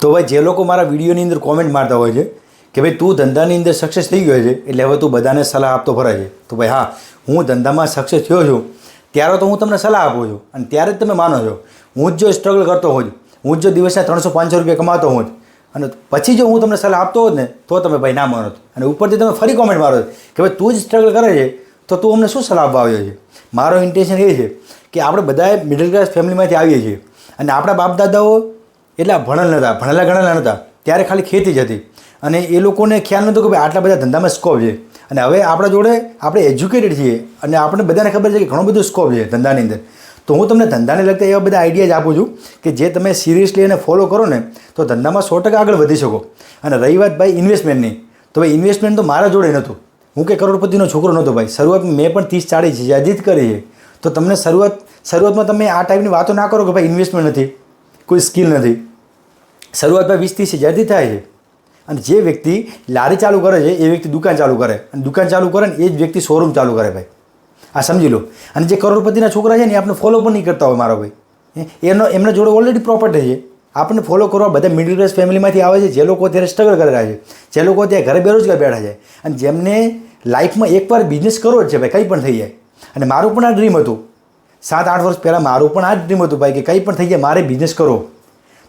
તો ભાઈ જે લોકો મારા વિડીયોની અંદર કોમેન્ટ મારતા હોય છે કે ભાઈ તું ધંધાની અંદર સક્સેસ થઈ ગયો છે, એટલે હવે તું બધાને સલાહ આપતો ફરે છે. તો ભાઈ હા, હું ધંધામાં સક્સેસ થયો છું, ત્યારે તો હું તમને સલાહ આપું છું. અને ત્યારે જ તમે માનો છો. હું જ જો સ્ટ્રગલ કરતો હોઉં હું જ જો દિવસના ત્રણસો પાંચસો રૂપિયા કમાતો હોઉં અને પછી જો હું તમને સલાહ આપતો હોત ને, તો તમે ભાઈ ના માનો અને ઉપરથી તમે ફરી કોમેન્ટ મારો કે ભાઈ તું જ સ્ટ્રગલ કરે છે, તો તું અમને શું સલાહ આપવા આવ્યો છે? મારો ઇન્ટેન્શન એ છે કે આપણે બધાએ મિડલ ક્લાસ ફેમિલીમાંથી આવીએ છીએ. અને આપણા બાપ દાદાઓ એટલા ભણેલ નહોતા ભણેલા ગણેલા નહોતા ત્યારે ખાલી ખેતી જ હતી. અને એ લોકોને ખ્યાલ નહોતો કે ભાઈ આટલા બધા ધંધામાં સ્કોપ છે. અને હવે આપણા જોડે આપણે એજ્યુકેટેડ છીએ અને આપણે બધાને ખબર છે કે ઘણો બધો સ્કોપ છે ધંધાની અંદર. તો હું તમને ધંધાને લગતા એવા બધા આઈડિયા આપું છું કે જે તમે સિરિયસલી એને ફોલો કરો ને, તો ધંધામાં સો ટકા આગળ વધી શકો. અને રહી વાત ભાઈ ઇન્વેસ્ટમેન્ટની તો ભાઈ ઇન્વેસ્ટમેન્ટ તો મારા જોડે નહોતું. હું કે કરોડપતિનો છોકરો નહોતો ભાઈ. શરૂઆત મેં પણ ત્રીસ ચાળીસ યાદી જ કરી છે. તો તમને શરૂઆત, શરૂઆતમાં તમે આ ટાઈપની વાતો ના કરો કે ભાઈ ઇન્વેસ્ટમેન્ટ નથી. કોઈ સ્કિલ નથી. શરૂઆતમાં વીસ ત્રીસ હજારથી થાય છે. અને જે વ્યક્તિ લારી ચાલુ કરે છે, એ વ્યક્તિ દુકાન ચાલુ કરે. અને દુકાન ચાલુ કરે ને એ જ વ્યક્તિ શોરૂમ ચાલુ કરે ભાઈ. આ સમજી લો. અને જે કરોડપતિના છોકરા છે ને એ આપણે ફોલો પણ નહીં કરતા હોય મારો ભાઈ. એનો એમના જોડે ઓલરેડી પ્રોપર્ટી છે. આપણને ફોલો કરવા બધા મિડલ ક્લાસ ફેમિલીમાંથી આવે છે, જે લોકો અત્યારે સ્ટ્રગલ કરી રહ્યા છે. જે લોકો અત્યારે ઘરે બેરોજગાર બેઠા છે. અને જેમને લાઈફમાં એકવાર બિઝનેસ કરવો જ છે ભાઈ, કંઈ પણ થઈ જાય. અને મારું પણ આ ડ્રીમ હતું. સાત, આઠ વર્ષ પહેલાં મારું પણ આ જ ડ્રીમ હતું ભાઈ, કે કંઈ પણ થઈ જાય, મારે બિઝનેસ કરવો.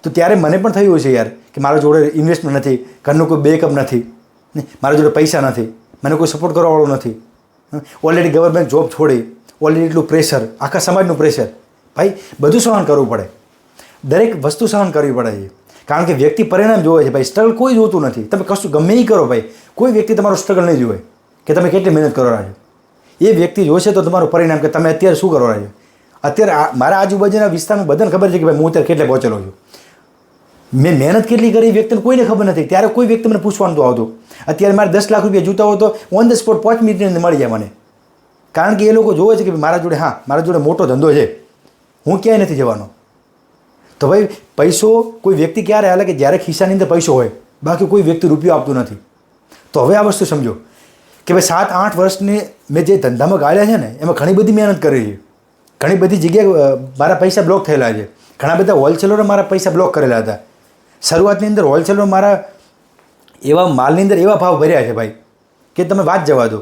તો ત્યારે મને પણ થયું છે યાર કે મારા જોડે ઇન્વેસ્ટમેન્ટ નથી, ઘરનું કોઈ બેકઅપ નથી મારા જોડે પૈસા નથી, મને કોઈ સપોર્ટ કરવાવાળું નથી. ઓલરેડી ગવર્મેન્ટ જોબ છોડી ઓલરેડી એટલું પ્રેશર આખા સમાજનું પ્રેશર ભાઈ, બધું સહન કરવું પડે. દરેક વસ્તુ સહન કરવી પડે છે. કારણ કે વ્યક્તિ પરિણામ જોવે છે, ભાઈ સ્ટ્રગલ કોઈ જોતું નથી. તમે કશું, ગમે એ કરો ભાઈ, કોઈ વ્યક્તિ તમારું સ્ટ્રગલ નહીં જોવે કે તમે કેટલી મહેનત કરો છો. એ વ્યક્તિ જોશે તો તમારું પરિણામ કે તમે અત્યારે શું કરો છો? અત્યારે મારા આજુબાજુના વિસ્તારમાં બધાને ખબર છે કે ભાઈ, હું અત્યારે કેટલે પહોંચેલો છું. મેં મહેનત કેટલી કરી વ્યક્તિને કોઈને ખબર નથી. ત્યારે કોઈ વ્યક્તિ મને પૂછવાનું આવતું. અત્યારે મારે દસ લાખ રૂપિયા જોતા હોય તો ઓન ધ સ્પોટ પાંચ મિનિટની અંદર મળી જાય મને. કારણ કે એ લોકો જોવે છે કે મારા જોડે, હા, મારા જોડે મોટો ધંધો છે. હું ક્યાંય નથી જવાનો. તો ભાઈ પૈસો કોઈ વ્યક્તિ ક્યારે હાલે કે જ્યારે ખિસ્સાની અંદર પૈસો હોય, બાકી કોઈ વ્યક્તિ રૂપિયો આપતું નથી. તો હવે આ વસ્તુ સમજો કે ભાઈ સાત, આઠ વર્ષની મેં જે ધંધામાં ગાળ્યા છે ને, એમાં ઘણી બધી મહેનત કરી છે. ઘણી બધી જગ્યાએ મારા પૈસા બ્લોક થયેલા છે. ઘણા બધા હોલસેલરો મારા પૈસા બ્લોક કરેલા હતા. શરૂઆતની અંદર હોલસેલમાં મારા એવા માલની અંદર એવા ભાવ ભર્યા છે ભાઈ, કે તમે વાત જવા દો.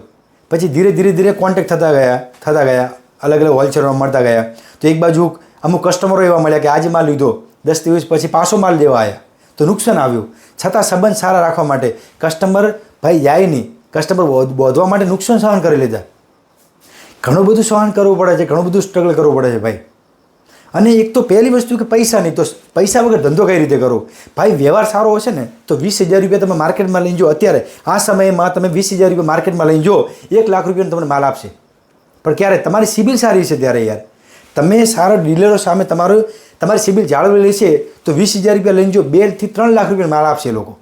પછી ધીરે ધીરે ધીરે કોન્ટેક્ટ થતા ગયા થતા ગયા, અલગ અલગ હોલસેલમાં મળતા ગયા. તો એક બાજુ અમુક કસ્ટમરો એવા મળ્યા કે આજે માલ લીધો, દસ દિવસ પછી પાછો માલ લેવા આવ્યા તો નુકસાન આવ્યું. છતાં સંબંધ સારા રાખવા માટે કસ્ટમર ભાઈ જાય નહીં. કસ્ટમર બોધવા માટે નુકસાન સહન કરી લીધા. ઘણું બધું સહન કરવું પડે છે, ઘણું બધું સ્ટ્રગલ કરવું પડે છે ભાઈ. અને એક તો પહેલી વસ્તુ કે પૈસા નહીં, તો પૈસા વગર ધંધો કઈ રીતે કરો? ભાઈ, વ્યવહાર સારો હશે ને, તો વીસ હજાર રૂપિયા તમે માર્કેટમાં લઈને જો, અત્યારે આ સમયમાં તમે વીસ હજાર રૂપિયા માર્કેટમાં લઈને જો, એક લાખ રૂપિયાનો તમને માલ આપશે. પણ ક્યારે? તમારી સિબિલ સારી છે ત્યારે યાર. તમે સારા ડીલરો સામે તમારું, તમારી સિબિલ જાળવી લેશે, તો વીસ હજાર રૂપિયા લઈને જો બેથી ત્રણ લાખ રૂપિયા માલ આપશે લોકો.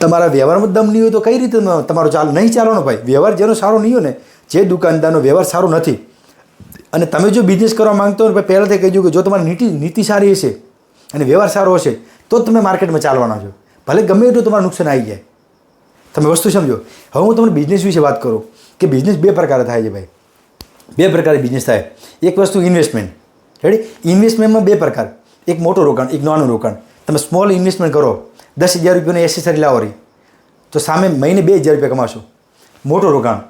તમારા વ્યવહારમાં દમ નહીં હોય તો કઈ રીતે તમારો ચાલ? નહીં ચાલવાનો ભાઈ. વ્યવહાર જેનો સારો નહીં હોય ને, જે દુકાનદારનો વ્યવહાર સારો નથી. અને તમે જો બિઝનેસ કરવા માંગતો હોય પહેલાંથી પહેલાંથી દઉં કે જો તમારી નીતિ નીતિ સારી હશે અને વ્યવહાર સારો હશે, તો તમે માર્કેટમાં ચાલવાના છો. ભલે ગમે એટલું તમારું નુકસાન આવી જાય. તમે વસ્તુ સમજો. હવે હું તમને બિઝનેસ વિશે વાત કરું કે બિઝનેસ બે પ્રકારે થાય છે ભાઈ. બે પ્રકારે બિઝનેસ થાય. એક વસ્તુ ઇન્વેસ્ટમેન્ટ રેડી ઇન્વેસ્ટમેન્ટમાં બે પ્રકાર. એક મોટું રોકાણ, એક નાનું રોકાણ. તમે સ્મોલ ઇન્વેસ્ટમેન્ટ કરો. દસ હજાર રૂપિયાની એસેસરી લાવો તો સામે મહિને બે હજાર રૂપિયા કમાશો. મોટું રોકાણ.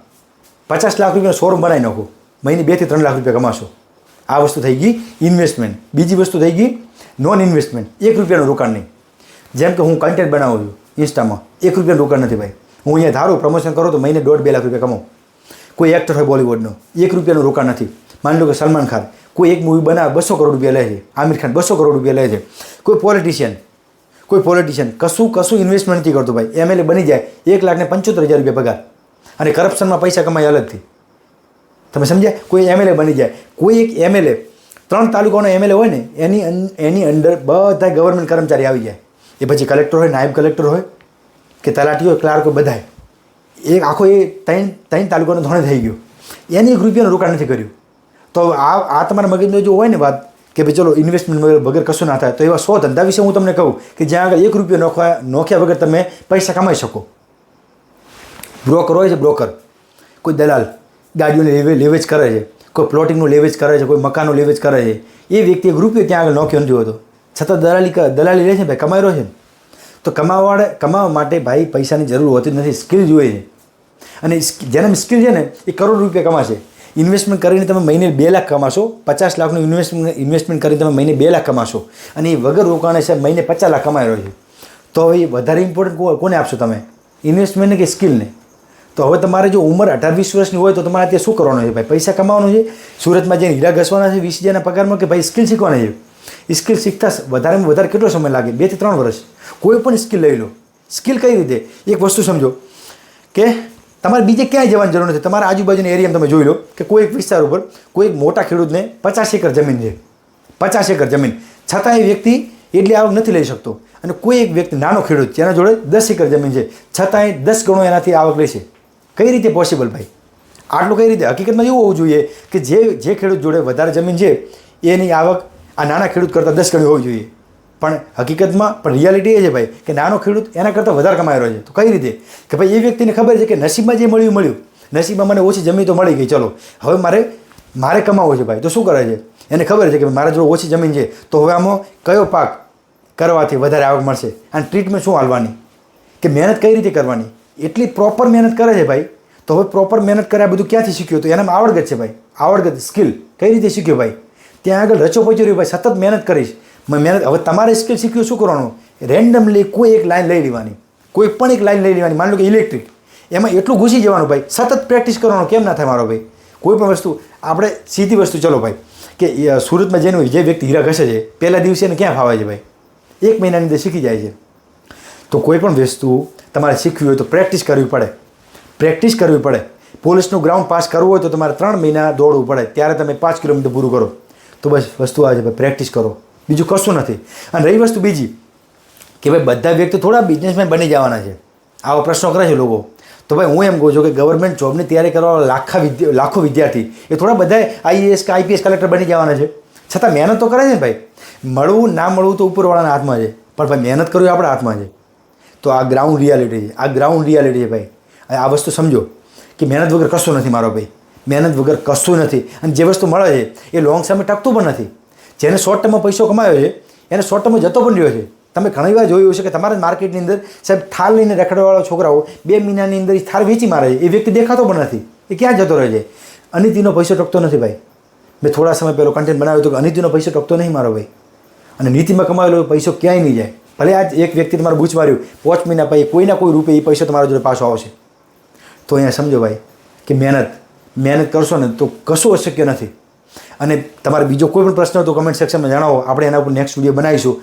પચાસ લાખ રૂપિયાનો શોરૂમ બનાવી નાખો. મહિને બેથી ત્રણ લાખ રૂપિયા કમાશો આ વસ્તુ થઈ ગઈ ઇન્વેસ્ટમેન્ટ બીજી વસ્તુ થઈ ગઈ નોન ઇન્વેસ્ટમેન્ટ એક રૂપિયાનું રોકાણ નહીં જેમ કે હું કન્ટેન્ટ બનાવું છું ઇન્સ્ટામાં એક રૂપિયાનું રોકાણ નથી ભાઈ હું અહીંયા ધારું પ્રમોશન કરું તો મહિને દોઢ બે લાખ રૂપિયા કમાઉં કોઈ એક્ટર હોય બોલિવૂડનો એક રૂપિયાનું રોકાણ નથી માની લો કે સલમાન ખાન કોઈ એક મૂવી બનાવે બસો કરોડ રૂપિયા લે છે આમિર ખાન બસો કરોડ રૂપિયા લે છે કોઈ પોલિટિશિયન કોઈ પોલિટિશિયન કશું કશું ઇન્વેસ્ટમેન્ટ નથી કરતો ભાઈ એમએલએ બની જાય એક લાખને પંચોતેર હજાર રૂપિયા પગાર અને કરપ્શનમાં પૈસા કમાય અલગથી તમે સમજ્યા? કોઈ એમએલએ બની જાય. કોઈ એક એમએલએ ત્રણ તાલુકાનો એમએલએ હોય ને, એની એની અંડર બધા ગવર્મેન્ટ કર્મચારી આવી જાય. એ પછી કલેક્ટર હોય, નાયબ કલેક્ટર હોય, કે તલાટી હોય ક્લાર્ક હોય, બધાય. એક આખો એ ત્રણ ત્રણ તાલુકાનો ધોણે થઈ ગયો. એને એક રૂપિયાનું રોકાણ નથી કર્યું. તો આ આ તમારા મગજનો જો હોય ને વાત, કે ભાઈ ચલો ઇન્વેસ્ટમેન્ટ વગર વગર કશું ના થાય, તો એવા સો ધંધા વિશે હું તમને કહું, કે જ્યાં આગળ એક રૂપિયો નોખવા, નોખ્યા વગર તમે પૈસા કમાઈ શકો. બ્રોકર હોય છે, બ્રોકર. કોઈ દલાલ ગાડીઓને લેવે લેવેજ કરે છે. કોઈ પ્લોટિંગનું લેવેજ કરે છે, કોઈ મકાનનું લેવેજ કરે છે. એ વ્યક્તિ એક રૂપિયો ત્યાં આગળ નોખ્યો નથી હોતો. છતાં દલાલી દલાલી રહે છે ભાઈ, કમાઈ રહ્યો છે તો કમાવા કમાવા માટે ભાઈ પૈસાની જરૂર હોતી નથી સ્કિલ જોઈએ છે. અને જેને સ્કિલ છે ને, એ કરોડ રૂપિયા કમાશે. ઇન્વેસ્ટમેન્ટ કરીને તમે મહિને બે લાખ કમાશો, પચાસ લાખનું ઇન્વેસ્ટમેન્ટ ઇન્વેસ્ટમેન્ટ કરીને તમે મહિને બે લાખ કમાશો. અને એ વગર રોકાણે છે મહિને પચાસ લાખ કમાઈ રહ્યો છે. તો હવે વધારે ઇમ્પોર્ટન્ટ કોને આપશો તમે? ઇન્વેસ્ટમેન્ટને કે સ્કિલને તો હવે તમારે જો ઉંમર અઢાર વીસ વર્ષની હોય તો તમારે અત્યારે શું કરવાનું છે ભાઈ? પૈસા કમાવાનું છે? સુરતમાં જઈને હીરા ઘસવાના છે, વીસ હજારના પગારમાં કે ભાઈ સ્કિલ શીખવાના છે? સ્કિલ શીખતા વધારેમાં વધારે કેટલો સમય લાગે? બેથી ત્રણ વર્ષ. કોઈ પણ સ્કિલ લઈ લો. સ્કિલ કઈ રીતે? એક વસ્તુ સમજો કે તમારે બીજે ક્યાંય જવાની જરૂર નથી. તમારા આજુબાજુના એરિયામાં તમે જોઈ લો કે કોઈ એક વિસ્તાર ઉપર કોઈ એક મોટા ખેડૂતને પચાસ એકર જમીન છે. પચાસ એકર જમીન. છતાં એ વ્યક્તિ એટલી આવક નથી લઈ શકતો. અને કોઈ એક વ્યક્તિ નાનો ખેડૂત જેના જોડે દસ એકર જમીન છે. છતાંય દસ ગણો એનાથી આવક લે છે. કઈ રીતે પોસિબલ ભાઈ? આટલું કઈ રીતે? હકીકતમાં એવું હોવું જોઈએ કે જે જે ખેડૂત જોડે વધારે જમીન છે, એની આવક આ નાના ખેડૂત કરતાં દસ ગણી હોવી જોઈએ. પણ હકીકતમાં, પણ રિયાલિટી એ છે ભાઈ કે નાનો ખેડૂત એના કરતાં વધારે કમાઈ રહ્યો છે. તો કઈ રીતે? કે ભાઈ એ વ્યક્તિને ખબર છે કે નસીબમાં જે મળ્યું મળ્યું. નસીબમાં મને ઓછી જમીન તો મળી ગઈ, ચલો. હવે મારે મારે કમાવું છે ભાઈ. તો શું કરે છે? એને ખબર છે કે મારા જોડે ઓછી જમીન છે, તો હવે આમાં કયો પાક કરવાથી વધારે આવક મળશે? અને ટ્રીટમેન્ટ શું હાલવાની? કે મહેનત કઈ રીતે કરવાની? એટલી પ્રોપર મહેનત કરે છે ભાઈ. તો હવે પ્રોપર મહેનત કરે આ બધું ક્યાંથી શીખ્યું? તો એનામાં આવડગત છે ભાઈ. આવડગત સ્કિલ કઈ રીતે શીખ્યો ભાઈ? ત્યાં આગળ રચો પચો રહ્યો ભાઈ, સતત મહેનત કરીશ. મેં, મહેનત, હવે તમારે સ્કિલ શીખ્યું શું કરવાનું? રેન્ડમલી કોઈ એક લાઈન લઈ લેવાની. કોઈ પણ એક લાઈન લઈ લેવાની. માની લો કે ઇલેક્ટ્રિક એમાં એટલું ઘૂસી જવાનું ભાઈ. સતત પ્રેક્ટિસ કરવાનું. કેમ ના થાય મારો ભાઈ? કોઈ પણ વસ્તુ, આપણે સીધી વસ્તુ ચલો ભાઈ. કે સુરતમાં જેનું જે વ્યક્તિ હીરા ઘસે છે, પહેલા દિવસે એને ક્યાં ફાવે છે ભાઈ? એક મહિનાની અંદર શીખી જાય છે. તો કોઈ પણ વસ્તુ તમારે શીખવી હોય તો પ્રેક્ટિસ કરવી પડે. પ્રેક્ટિસ કરવી પડે. પોલીસનું ગ્રાઉન્ડ પાસ કરવું હોય તો તમારે ત્રણ મહિના દોડવું પડે. ત્યારે તમે પાંચ કિલોમીટર પૂરું કરો. તો બસ વસ્તુ આવે છે, ભાઈ પ્રેક્ટિસ કરો. બીજું કશું નથી. અને રહી વસ્તુ બીજી, કે ભાઈ, બધા વ્યક્તિ થોડા બિઝનેસમેન બની જવાના છે. આવા પ્રશ્નો કરે છે લોકો. તો ભાઈ, હું એમ કહું છું કે ગવર્મેન્ટ જોબની તૈયારી કરવા લાખા વિદ્યા, લાખો વિદ્યાર્થી, એ થોડા બધા આઈએએસ કે આઈપીએસ કલેક્ટર બની જવાના છે. છતાં મહેનત તો કરે છે ને ભાઈ. મળવું, ના મળવું તો ઉપરવાળાના હાથમાં છે. પણ ભાઈ, મહેનત કરવી આપણા હાથમાં છે. તો આ ગ્રાઉન્ડ રિયાલિટી છે. આ ગ્રાઉન્ડ રિયાલિટી છે ભાઈ. આ વસ્તુ સમજો કે મહેનત વગર કશું નથી મારો ભાઈ. મહેનત વગર કશું નથી. અને જે વસ્તુ મળે છે, એ લોંગ સમય ટકતું પણ નથી. જેને શોર્ટ ટર્મમાં પૈસો કમાયો છે, એને શોર્ટ ટર્મમાં જતો પણ રહ્યો છે. તમે ઘણી વાર જોયું હશે કે તમારા માર્કેટની અંદર સાહેબ થાર લઈને રખડવાવાળા છોકરાઓ બે મહિનાની અંદર એ થાળ વેચી મારે છે. એ વ્યક્તિ દેખાતો પણ નથી. એ ક્યાં જતો રહે છે? અનિતિનો પૈસો ટકતો નથી ભાઈ. મેં થોડા સમય પહેલો કન્ટેન્ટ બનાવ્યો હતો કે અનિતિનો પૈસો ટકતો નહીં મારો ભાઈ. અને નીતિમાં કમાયેલો પૈસો ક્યાંય નહીં જાય. ભલે આજ એક વ્યક્તિ તમારું બૂચ માર્યું પાંચ મહિના પછી કોઈના કોઈ રૂપે એ પૈસો તમારા જોડે પાછો આવશે. તો અહીંયા સમજો ભાઈ, કે મહેનત મહેનત કરશો ને તો કશું અશક્ય નથી. અને તમારે બીજો કોઈ પણ પ્રશ્ન હોય તો કમેન્ટ સેક્શનમાં જણાવો. આપણે એના ઉપર નેક્સ્ટ વીડિયો બનાવીશું.